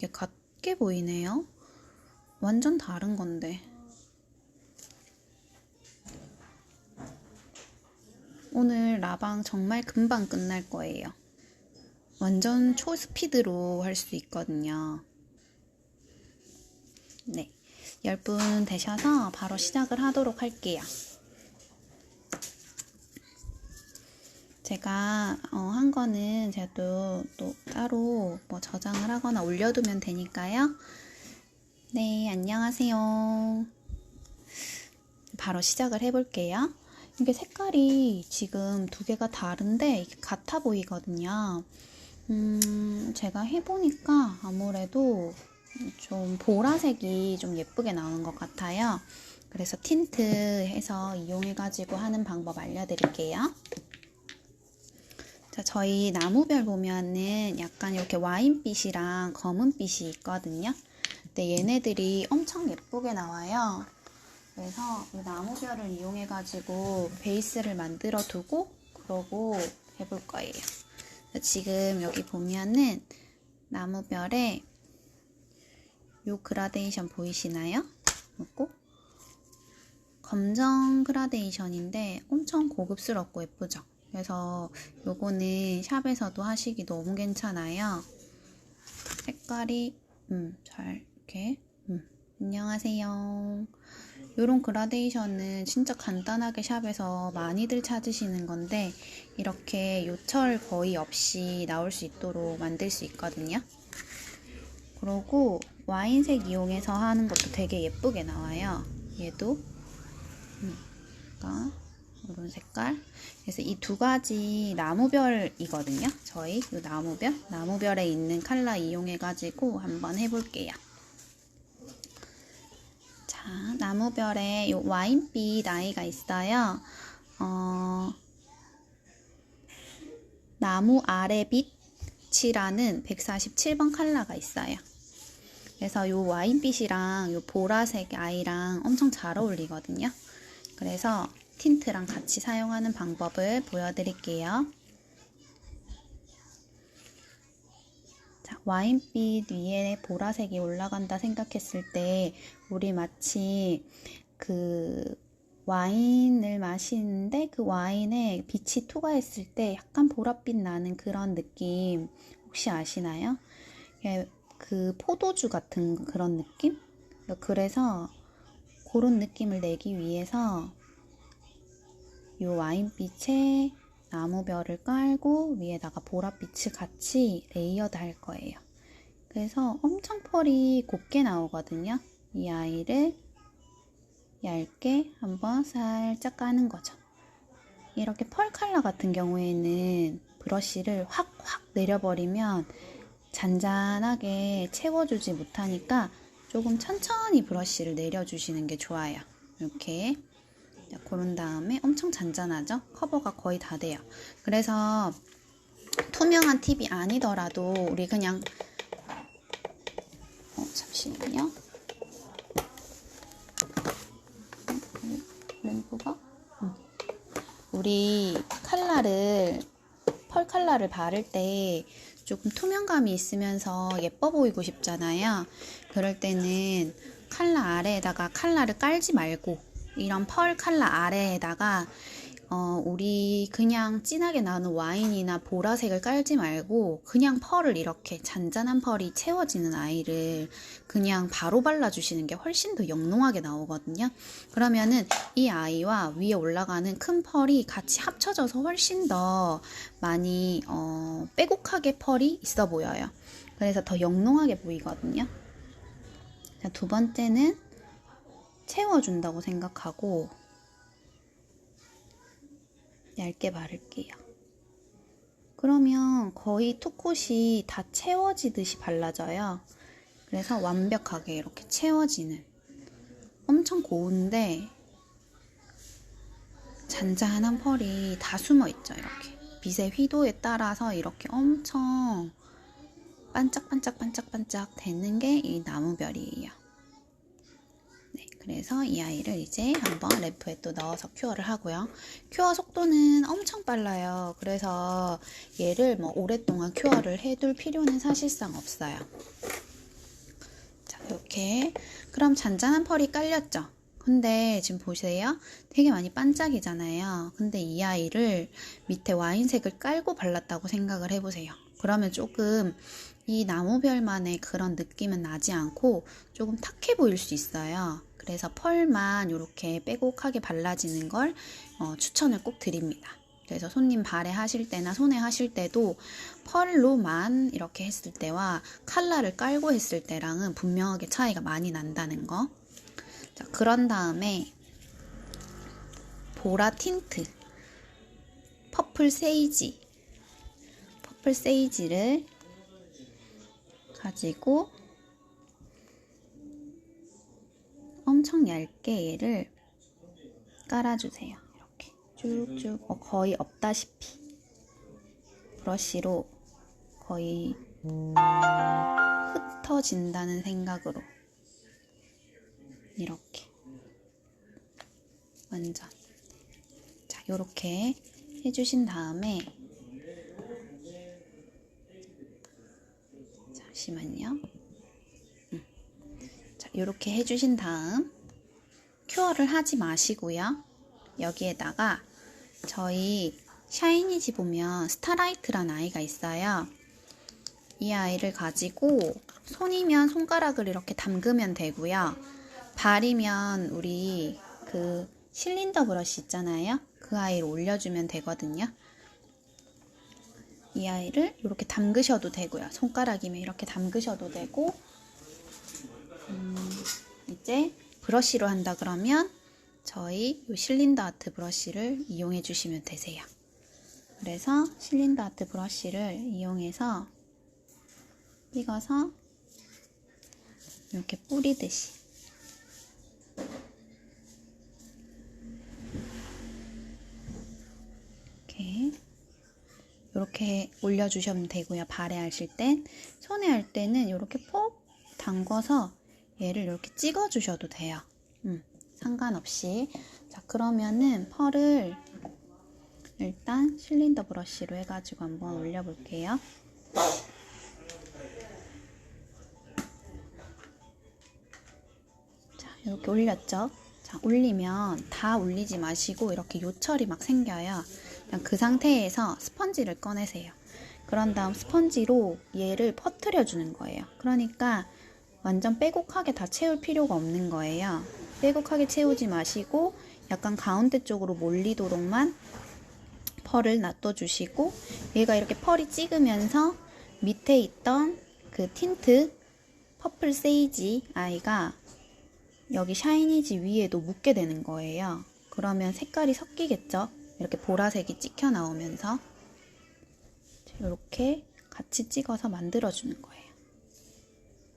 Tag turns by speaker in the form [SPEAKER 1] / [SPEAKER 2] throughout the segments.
[SPEAKER 1] 이게 같게 보이네요. 완전 다른 건데. 오늘 라방 정말 금방 끝날 거예요. 완전 초스피드로 할 수 있거든요. 네. 10분 되셔서 바로 시작을 하도록 할게요. 제가 어, 한 거는 제가 또, 또 따로 뭐 저장을 하거나 올려두면 되니까요. 네, 안녕하세요. 바로 시작을 해볼게요. 이게 색깔이 지금 두 개가 다른데 같아 보이거든요. 음, 제가 해보니까 아무래도 좀 보라색이 좀 예쁘게 나오는 것 같아요. 그래서 틴트 해서 이용해가지고 하는 방법 알려드릴게요. 자, 저희 나무별 보면은 약간 이렇게 와인빛이랑 검은빛이 있거든요. 근데 얘네들이 엄청 예쁘게 나와요. 그래서 이 나무별을 이용해가지고 베이스를 만들어 두고 그러고 해볼 거예요. 지금 여기 보면은 나무별에 요 그라데이션 보이시나요? 요거 검정 그라데이션인데 엄청 고급스럽고 예쁘죠? 그래서 요거는 샵에서도 하시기 너무 괜찮아요. 색깔이 음, 잘 이렇게 음, 안녕하세요. 요런 그라데이션은 진짜 간단하게 샵에서 많이들 찾으시는 건데 이렇게 요철 거의 없이 나올 수 있도록 만들 수 있거든요. 그리고 와인색 이용해서 하는 것도 되게 예쁘게 나와요. 얘도 음, 그러니까 이런 색깔. 그래서 이 두 가지 나무별이거든요. 저희 이 나무별, 나무별에 있는 컬러 이용해 가지고 한번 해볼게요. 자, 나무별에 요 와인빛 아이가 있어요. 어, 나무 아래 빛이라는 147번 컬러가 있어요. 그래서 요 와인빛이랑 요 보라색 아이랑 엄청 잘 어울리거든요. 그래서 틴트랑 같이 사용하는 방법을 보여드릴게요. 자, 와인빛 위에 보라색이 올라간다 생각했을 때 우리 마치 그 와인을 마시는데 그 와인에 빛이 투과했을 때 약간 보랏빛 나는 그런 느낌 혹시 아시나요? 그 포도주 같은 그런 느낌? 그래서 그런 느낌을 내기 위해서 이 와인빛에 나무별을 깔고 위에다가 보랏빛을 같이 레이어드 할 거예요. 그래서 엄청 펄이 곱게 나오거든요. 이 아이를 얇게 한번 살짝 까는 거죠. 이렇게 펄 컬러 같은 경우에는 브러쉬를 확 확 내려버리면 잔잔하게 채워주지 못하니까 조금 천천히 브러쉬를 내려주시는 게 좋아요. 이렇게 자, 그런 다음에 엄청 잔잔하죠? 커버가 거의 다 돼요. 그래서 투명한 팁이 아니더라도 우리 그냥 어, 잠시만요. 램프가 응. 우리 칼라를 펄 칼라를 바를 때 조금 투명감이 있으면서 예뻐 보이고 싶잖아요. 그럴 때는 칼라 아래에다가 칼라를 깔지 말고 이런 펄 칼라 아래에다가 어, 우리 그냥 진하게 나오는 와인이나 보라색을 깔지 말고 그냥 펄을 이렇게 잔잔한 펄이 채워지는 아이를 그냥 바로 발라주시는 게 훨씬 더 영롱하게 나오거든요. 그러면은 이 아이와 위에 올라가는 큰 펄이 같이 합쳐져서 훨씬 더 많이 어, 빼곡하게 펄이 있어 보여요. 그래서 더 영롱하게 보이거든요. 자, 두 번째는 채워준다고 생각하고 얇게 바를게요. 그러면 거의 투콧이 다 채워지듯이 발라져요. 그래서 완벽하게 이렇게 채워지는 엄청 고운데 잔잔한 펄이 다 숨어 있죠. 이렇게 빛의 휘도에 따라서 이렇게 엄청 반짝반짝 반짝반짝 되는 게 이 나무별이에요. 네, 그래서 이 아이를 이제 한번 램프에 또 넣어서 큐어를 하고요. 큐어 속도는 엄청 빨라요. 그래서 얘를 뭐 오랫동안 큐어를 해둘 필요는 사실상 없어요. 이렇게. 그럼 잔잔한 펄이 깔렸죠? 근데 지금 보세요. 되게 많이 반짝이잖아요. 근데 이 아이를 밑에 와인색을 깔고 발랐다고 생각을 해보세요. 그러면 조금 이 나무별만의 그런 느낌은 나지 않고 조금 탁해 보일 수 있어요. 그래서 펄만 이렇게 빼곡하게 발라지는 걸 어, 추천을 꼭 드립니다. 그래서 손님 발에 하실 때나 손에 하실 때도 펄로만 이렇게 했을 때와 칼라를 깔고 했을 때랑은 분명하게 차이가 많이 난다는 거. 자, 그런 다음에 보라 틴트, 퍼플 세이지, 퍼플 세이지를 가지고 엄청 얇게 얘를 깔아주세요. 이렇게. 쭉쭉. 어, 거의 없다시피. 브러쉬로 거의 흩어진다는 생각으로. 이렇게. 완전. 자 요렇게 해주신 다음에 잠시만요. 음. 자 요렇게 해주신 다음 큐어를 하지 마시고요 여기에다가 저희 샤이니지 보면 스타라이트란 아이가 있어요 이 아이를 가지고 손이면 손가락을 이렇게 담그면 되고요 발이면 우리 그 실린더 브러쉬 있잖아요. 그 아이를 올려주면 되거든요. 이 아이를 이렇게 담그셔도 되고요. 손가락이면 이렇게 담그셔도 되고 음, 이제 브러쉬로 한다 그러면 저희 이 실린더 아트 브러쉬를 이용해 주시면 되세요. 그래서 실린더 아트 브러쉬를 이용해서 찍어서 이렇게 뿌리듯이 이렇게 이렇게 올려주시면 되고요. 발에 하실 땐 손에 할 때는 이렇게 폭 담궈서 얘를 이렇게 찍어 주셔도 돼요. 음, 상관없이 자 그러면은 펄을 일단 실린더 브러쉬로 해가지고 한번 올려볼게요. 자 이렇게 올렸죠? 자, 올리면 다 올리지 마시고 이렇게 요철이 막 생겨요. 그냥 그 상태에서 스펀지를 꺼내세요. 그런 다음 스펀지로 얘를 퍼뜨려 주는 거예요. 그러니까 완전 빼곡하게 다 채울 필요가 없는 거예요. 빼곡하게 채우지 마시고 약간 가운데 쪽으로 몰리도록만 펄을 놔둬주시고 얘가 이렇게 펄이 찍으면서 밑에 있던 그 틴트 퍼플 세이지 아이가 여기 샤이니지 위에도 묻게 되는 거예요. 그러면 색깔이 섞이겠죠? 이렇게 보라색이 찍혀 나오면서 이렇게 같이 찍어서 만들어주는 거예요.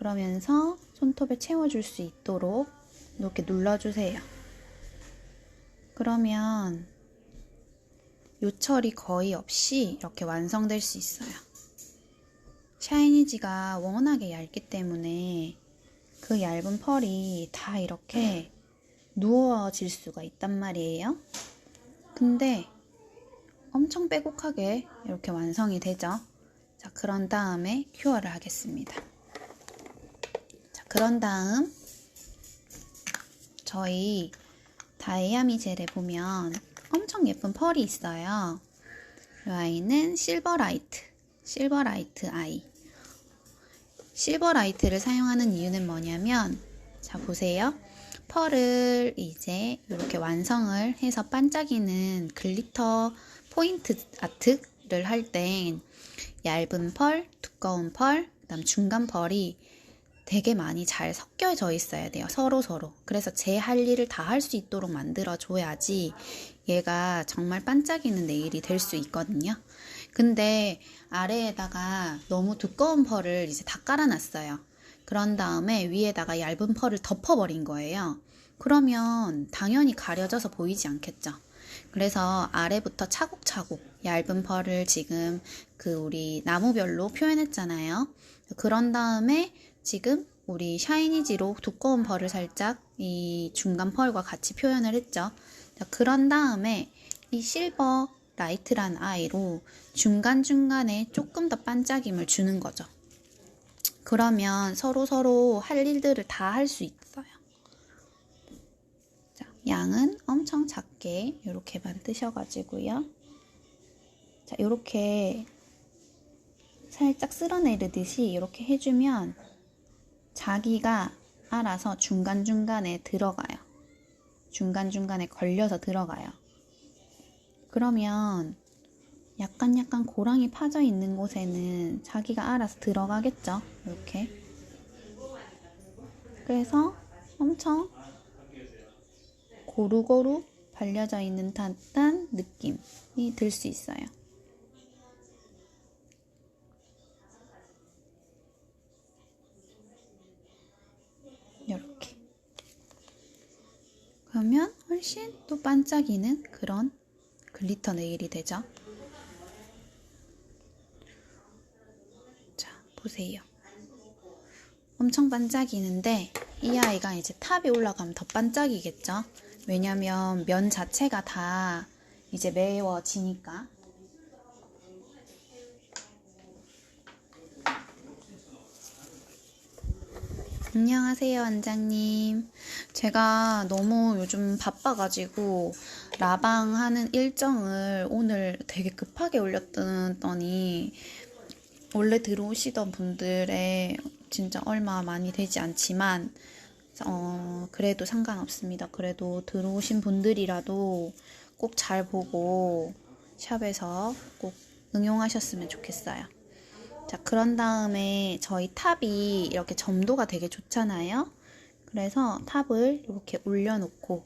[SPEAKER 1] 그러면서 손톱에 채워줄 수 있도록 이렇게 눌러주세요. 그러면 요철이 거의 없이 이렇게 완성될 수 있어요. 샤이니지가 워낙에 얇기 때문에 그 얇은 펄이 다 이렇게 누워질 수가 있단 말이에요. 근데 엄청 빼곡하게 이렇게 완성이 되죠. 자, 그런 다음에 큐어를 하겠습니다. 자, 그런 다음 저희 다이아미 젤에 보면 엄청 예쁜 펄이 있어요. 이 아이는 실버라이트, 실버라이트 아이. 실버라이트를 사용하는 이유는 뭐냐면 자 보세요. 펄을 이제 이렇게 완성을 해서 반짝이는 글리터 포인트 아트를 할 땐 얇은 펄, 두꺼운 펄, 그다음 중간 펄이 되게 많이 잘 섞여져 있어야 돼요. 서로 서로. 그래서 제 할 일을 다 할 수 있도록 만들어 줘야지 얘가 정말 반짝이는 네일이 될 수 있거든요. 근데 아래에다가 너무 두꺼운 펄을 이제 다 깔아놨어요. 그런 다음에 위에다가 얇은 펄을 덮어버린 거예요. 그러면 당연히 가려져서 보이지 않겠죠. 그래서 아래부터 차곡차곡 얇은 펄을 지금 그 우리 나무별로 표현했잖아요. 그런 다음에 지금 우리 샤이니지로 두꺼운 펄을 살짝 이 중간 펄과 같이 표현을 했죠. 자, 그런 다음에 이 실버 라이트란 아이로 중간중간에 조금 더 반짝임을 주는 거죠. 그러면 서로 서로 할 일들을 다 할 수 있어요. 자, 양은 엄청 작게 이렇게만 뜨셔가지고요. 자, 이렇게 살짝 쓸어내리듯이 이렇게 해주면 자기가 알아서 중간중간에 들어가요. 중간중간에 걸려서 들어가요. 그러면 약간 약간 고랑이 파져 있는 곳에는 자기가 알아서 들어가겠죠. 이렇게. 그래서 엄청 고루고루 발려져 있는 듯한 느낌이 들 수 있어요. 이렇게. 그러면 훨씬 또 반짝이는 그런 글리터 네일이 되죠. 자, 보세요. 엄청 반짝이는데 이 아이가 이제 탑이 올라가면 더 반짝이겠죠? 왜냐면 면 자체가 다 이제 매워지니까. 안녕하세요, 원장님. 제가 너무 요즘 바빠가지고 라방 하는 일정을 오늘 되게 급하게 올렸더니 원래 들어오시던 분들의 진짜 얼마 많이 되지 않지만 어, 그래도 상관없습니다. 그래도 들어오신 분들이라도 꼭 잘 보고 샵에서 꼭 응용하셨으면 좋겠어요. 자, 그런 다음에 저희 탑이 이렇게 점도가 되게 좋잖아요. 그래서 탑을 이렇게 올려놓고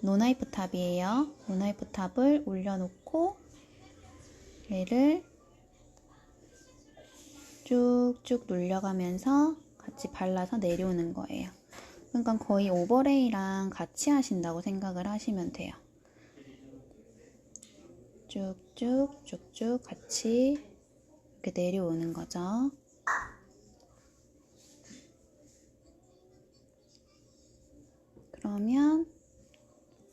[SPEAKER 1] 노나이프 탑이에요. 노나이프 탑을 올려놓고 얘를 쭉쭉 눌려가면서 같이 발라서 내려오는 거예요. 그러니까 거의 오버레이랑 같이 하신다고 생각을 하시면 돼요. 쭉쭉 쭉쭉 같이 이렇게 내려오는 거죠. 그러면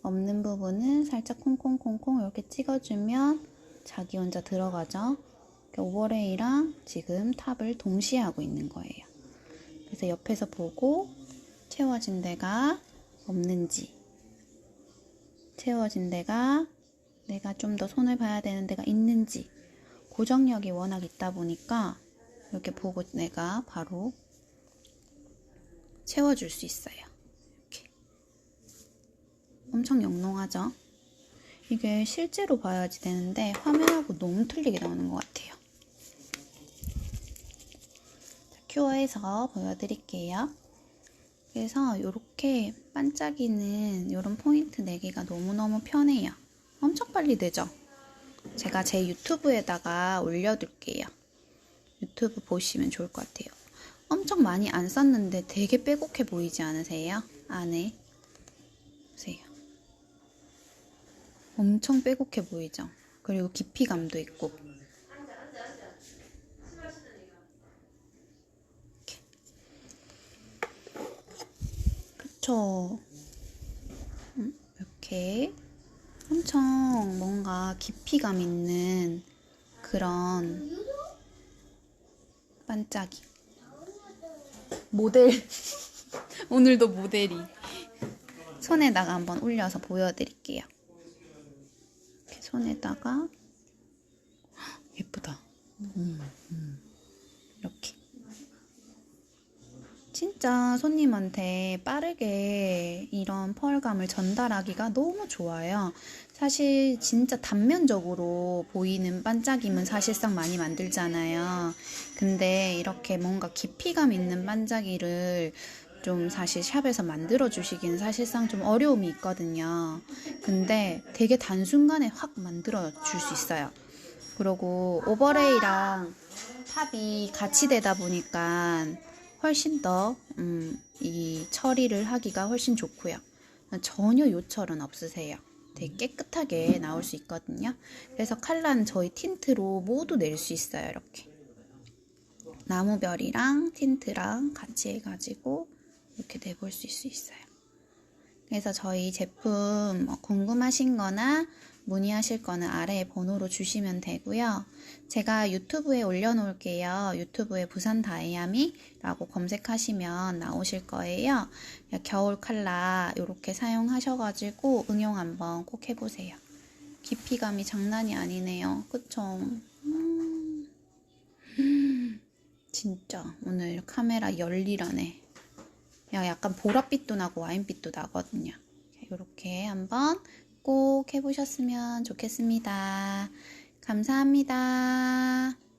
[SPEAKER 1] 없는 부분은 살짝 콩콩콩콩 이렇게 찍어주면 자기 혼자 들어가죠. 오버레이랑 지금 탑을 동시에 하고 있는 거예요. 그래서 옆에서 보고 채워진 데가 없는지 채워진 데가 내가 좀 더 손을 봐야 되는 데가 있는지 고정력이 워낙 있다 보니까 이렇게 보고 내가 바로 채워줄 수 있어요. 이렇게. 엄청 영롱하죠? 이게 실제로 봐야지 되는데 화면하고 너무 틀리게 나오는 것 같아요. 큐어해서 보여드릴게요. 그래서 이렇게 반짝이는 이런 포인트 내기가 너무너무 편해요. 엄청 빨리 되죠? 제가 제 유튜브에다가 올려둘게요. 유튜브 보시면 좋을 것 같아요. 엄청 많이 안 썼는데 되게 빼곡해 보이지 않으세요? 안에. 보세요. 엄청 빼곡해 보이죠? 그리고 깊이감도 있고. 이렇게. 그쵸? 음, 이렇게. 엄청 뭔가 깊이감 있는 그런 반짝이. 모델. 오늘도 모델이. 손에다가 한번 올려서 보여드릴게요. 이렇게 손에다가. 예쁘다. 음, 음. 이렇게. 진짜 손님한테 빠르게 이런 펄감을 전달하기가 너무 좋아요. 사실 진짜 단면적으로 보이는 반짝임은 사실상 많이 만들잖아요. 근데 이렇게 뭔가 깊이감 있는 반짝이를 좀 사실 샵에서 만들어 주시기는 사실상 좀 어려움이 있거든요. 근데 되게 단순간에 확 만들어 줄 수 있어요. 그리고 오버레이랑 탑이 같이 되다 보니까 훨씬 더, 음, 이 처리를 하기가 훨씬 좋고요. 전혀 요철은 없으세요. 되게 깨끗하게 나올 수 있거든요. 그래서 칼라는 저희 틴트로 모두 낼 수 있어요. 이렇게. 나무별이랑 틴트랑 같이 해가지고 이렇게 내볼 수 있어요. 그래서 저희 제품 뭐 궁금하신 거나 문의하실 거는 아래에 번호로 주시면 되고요. 제가 유튜브에 올려놓을게요. 유튜브에 부산 다이아미라고 검색하시면 나오실 거예요. 겨울 칼라 이렇게 사용하셔가지고 응용 한번 꼭 해보세요. 깊이감이 장난이 아니네요. 그쵸? 음. 진짜 오늘 카메라. 야, 약간 보랏빛도 나고 와인빛도 나거든요. 이렇게 한번 꼭 해보셨으면 좋겠습니다. 감사합니다.